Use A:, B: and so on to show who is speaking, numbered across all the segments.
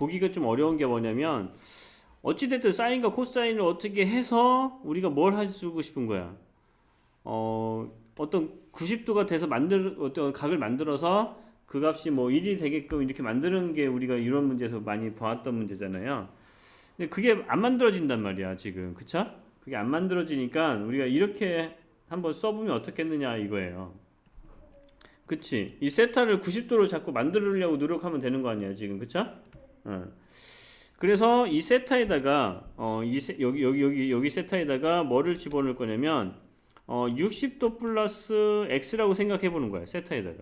A: 보기가 좀 어려운 게 뭐냐면 어찌됐든 사인과 코사인을 어떻게 해서 우리가 뭘 해주고 싶은 거야 어 어떤 90도가 돼서 만들 어떤 각을 만들어서 그 값이 뭐 1이 되게끔 이렇게 만드는 게 우리가 이런 문제에서 많이 봐왔던 문제잖아요. 근데 그게 안 만들어진단 말이야 지금 그쵸? 그게 안 만들어지니까 우리가 이렇게 한번 써보면 어떻겠느냐 이거예요. 그치? 이 세타를 90도로 자꾸 만들려고 노력하면 되는 거 아니야 지금 그쵸? 어. 그래서 이 세타에다가 어, 이 세, 여기 여기 여기 여기 세타에다가 뭐를 집어넣을 거냐면 어, 60도 플러스 x라고 생각해 보는 거야 세타에다가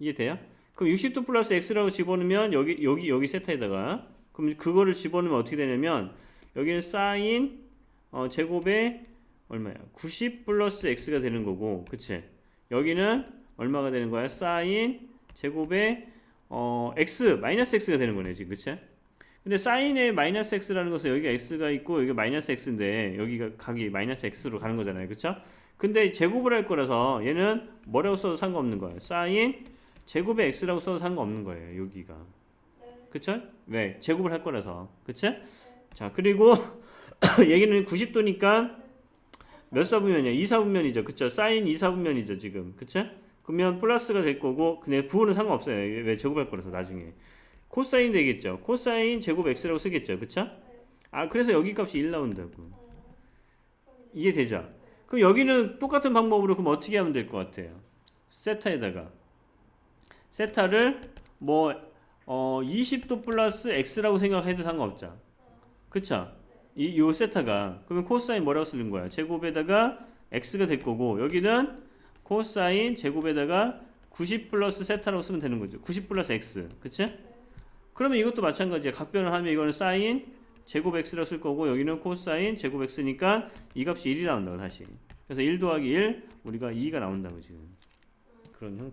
A: 이해돼요? 그럼 60도 플러스 x라고 집어넣으면 여기 여기 여기 세타에다가 그럼 그거를 집어넣으면 어떻게 되냐면 여기는 사인 어, 제곱에 얼마야? 90 플러스 x가 되는 거고 그치? 여기는 얼마가 되는 거야? 사인 제곱에 어, x 마이너스 x가 되는 거네 지금 그치? 근데 사인에 마이너스 x라는 것은 여기가 x가 있고 여기가 마이너스 x인데 여기가 각이 마이너스 x로 가는 거잖아요 그쵸? 근데 제곱을 할 거라서 얘는 뭐라고 써도 상관없는 거예요 사인 제곱에 x라고 써도 상관없는 거예요 여기가 그쵸? 왜? 제곱을 할 거라서 그치? 자 그리고 얘기는 90도니까 몇 사분면이야? 2사분면이죠 그쵸? 사인 2사분면이죠 지금 그쵸? 그러면 플러스가 될 거고 근데 부호는 상관없어요 왜 제곱할 거라서 나중에 코사인 되겠죠 코사인 제곱 x라고 쓰겠죠 그쵸? 아 그래서 여기 값이 1 나온다고 이해 되죠? 그럼 여기는 똑같은 방법으로 그럼 어떻게 하면 될 것 같아요? 세타에다가 세타를 뭐 어, 20도 플러스 x라고 생각해도 상관없죠. 그쵸? 이, 요 세타가 그러면 코사인 뭐라고 쓰는 거야? 제곱에다가 x가 될 거고 여기는 코사인 제곱에다가 90 플러스 세타라고 쓰면 되는 거죠. 90 플러스 x. 그치? 그러면 이것도 마찬가지야. 각변을 하면 이거는 사인 제곱 x라고 쓸 거고 여기는 코사인 제곱 x니까 이 값이 1이 나온다고 다시. 그래서 1 더하기 1 우리가 2가 나온다고 지금. 그런 형